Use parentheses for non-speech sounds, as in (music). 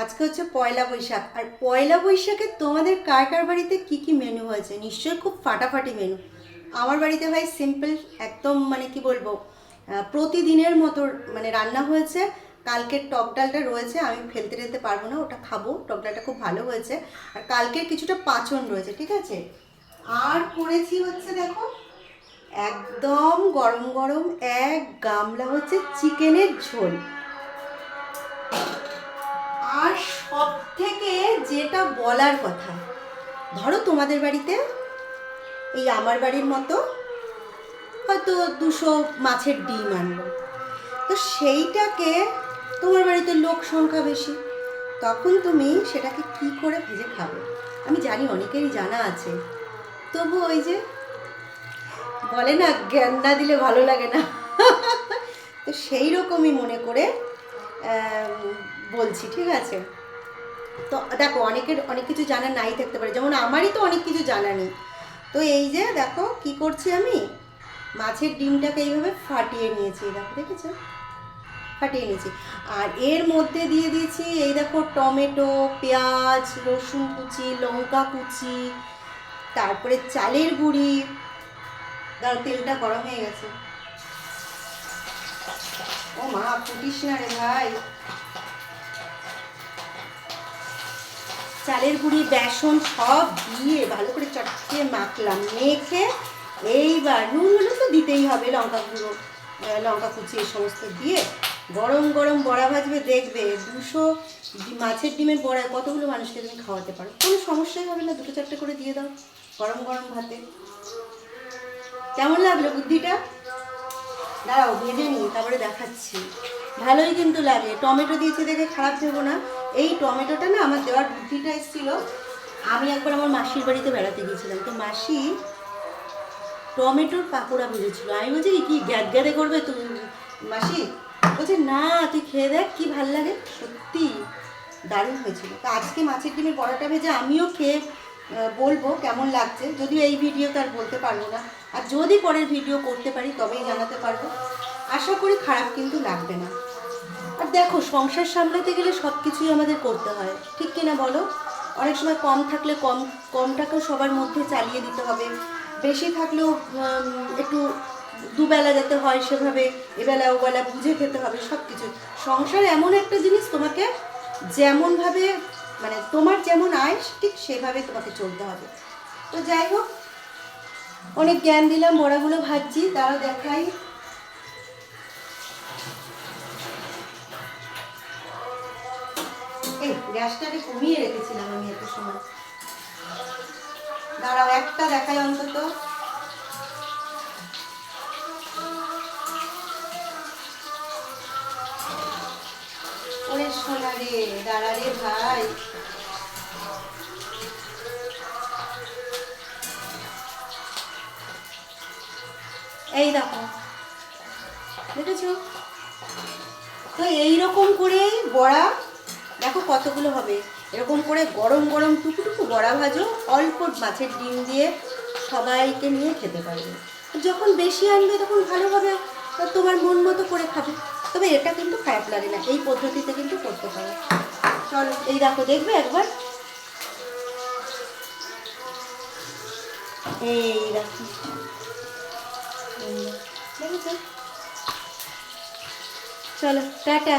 আজকে হচ্ছে পয়লা বৈশাখ। আর পয়লা বৈশাখে তোমাদের কার কার বাড়িতে কি কি মেনু হয়েছে? নিশ্চয়ই খুব ফাটাফাটি মেনু আমার বাড়িতে ভাই সিম্পল একদম মানে কি বলব প্রতিদিনের মতো মানে রান্না হয়েছে। কালকের টক ডালটা রয়েছে, আমি ফেলতে টেলতে পারব না, ওটা খাব। টক ডালটা খুব ভালো হয়েছে। আর কালকের কিছুটা পাচন রয়েছে, ঠিক আছে? আর করেছি হচ্ছে দেখো, একদম গরম গরম এক গামলা হচ্ছে চিকেনের ঝোল। সব থেকে যেটা বলার কথা। ধরো তোমাদের বাড়িতে এই আমার বাড়ির মতো হয়তো দুশো মাছের ডিম আনলো। তো সেইটাকে তোমার বাড়িতে লোক সংখ্যা বেশি। তখন তুমি সেটাকে কি করে ভেজে খাবে? আমি জানি অনেকেরই জানা আছে। তবু ওই যে বলে না, জ্ঞান না দিলে ভালো লাগে না। (laughs) তো সেই রকমই মনে করে বলছি, ঠিক আছে? তো দেখো, অনেকের, অনেক কিছু জানা নাই থাকতে পারে, যেমন আমারই তো অনেক কিছু জানা নেই। তো এই যে দেখো, কি করছি আমি? মাছের ডিমটাকে এইভাবে ফাটিয়ে নিয়েছি দেখো, দেখেছ? ফাটিয়ে নিয়েছি। আর এর মধ্যে দিয়ে দিয়েছি, এই দেখো, টমেটো, পেঁয়াজ, রসুন কুচি, লঙ্কা কুচি, তারপরে চালের গুঁড়ি। দাঁড়াও, তেলটা গরম হয়ে গেছে। ও মা, ফুটিস না রে ভাই। চালের গুঁড়ি, বেসন, সব দিয়ে ভালো করে চটকে মাখলাম, মেখে এইবার নুন হলুদ তো দিতেই হবে, লঙ্কা গুঁড়ো লঙ্কা কুচি এই সমস্ত দিয়ে গরম গরম বড়া ভাজবে, দেখবে দুশো মাছের ডিমের বড়া, কতগুলো মানুষকে তুমি খাওয়াতে পারো? কোনো সমস্যাই হবে না, দুটো চারটে করে দিয়ে দাও গরম গরম ভাতে। কেমন লাগল বুদ্ধিটা? দাঁড়াও, ভেজে নিই, তারপরে দেখাচ্ছি। ভালোই কিন্তু লাগে। টমেটো দিয়েছি দেখে খারাপ দেবো না। এই টমেটোটা না আমার দেওয়ার বুদ্ধিটা এসেছিল। আমি একবার আমার মাসির বাড়িতে বেড়াতে গিয়েছিলাম। তো মাসি টমেটোর পাকোড়া ভেজেছিল। আমি বলছি কি, গ্যাদ গ্যাদে করবে তুমি? মাসি বলছে না তুই খেয়ে দেখ কি ভালো লাগে। সত্যি দারুণ হয়েছিল। তো আজকে মাছের ডিমের বড়াটা ভেজে আমিও খেয়ে বলব কেমন লাগছে। যদিও এই ভিডিও তার বলতে পারব না। আর যদি পরের ভিডিও করতে পারি তবেই জানাতে পারব। আশা করি খারাপ কিন্তু লাগবে না। আর দেখো, সংসার সামলাতে গেলে সব কিছুই আমাদের করতে হয়। ঠিক কিনা বলো? অনেক সময় কম থাকলে কম, কমটাকেও সবার মধ্যে চালিয়ে দিতে হবে। বেশি থাকলেও একটু দুবেলা যেতে হয় সেভাবে, এবেলা ওবেলা বুঝে খেতে হবে সব কিছু সংসার এমন একটা জিনিস তোমাকে যেমনভাবে মানে তোমার যেমন আয় ঠিক সেভাবে তোমাকে চলতে হবে। তো যাই হোক, অনেক জ্ঞান দিলাম, বড়াগুলো ভাজছি তারা দেখাই। গ্যাসটাকে কমিয়ে রেখেছিলাম আমি এত সময়। দাঁড়াও, একটা দেখাই অন্তত। এই দেখো, দেখেছ? তো এইরকম করে বড়া দেখো কতগুলো হবে। এরকম করে গরম গরম টুকুটুকু বড়া ভাজো, অল্প মাছের ডিম দিয়ে সবাইকে নিয়ে খেতে পারবে। যখন বেশি আনবে তখন ভালোভাবে তোমার মন মতো করে খাবে। তবে এটা কিন্তু খারাপ লাগে না, এই পদ্ধতিতে কিন্তু করতে পারো। চলো, এই দেখো, দেখবে একবার? এই দেখো। চলো, টাটা।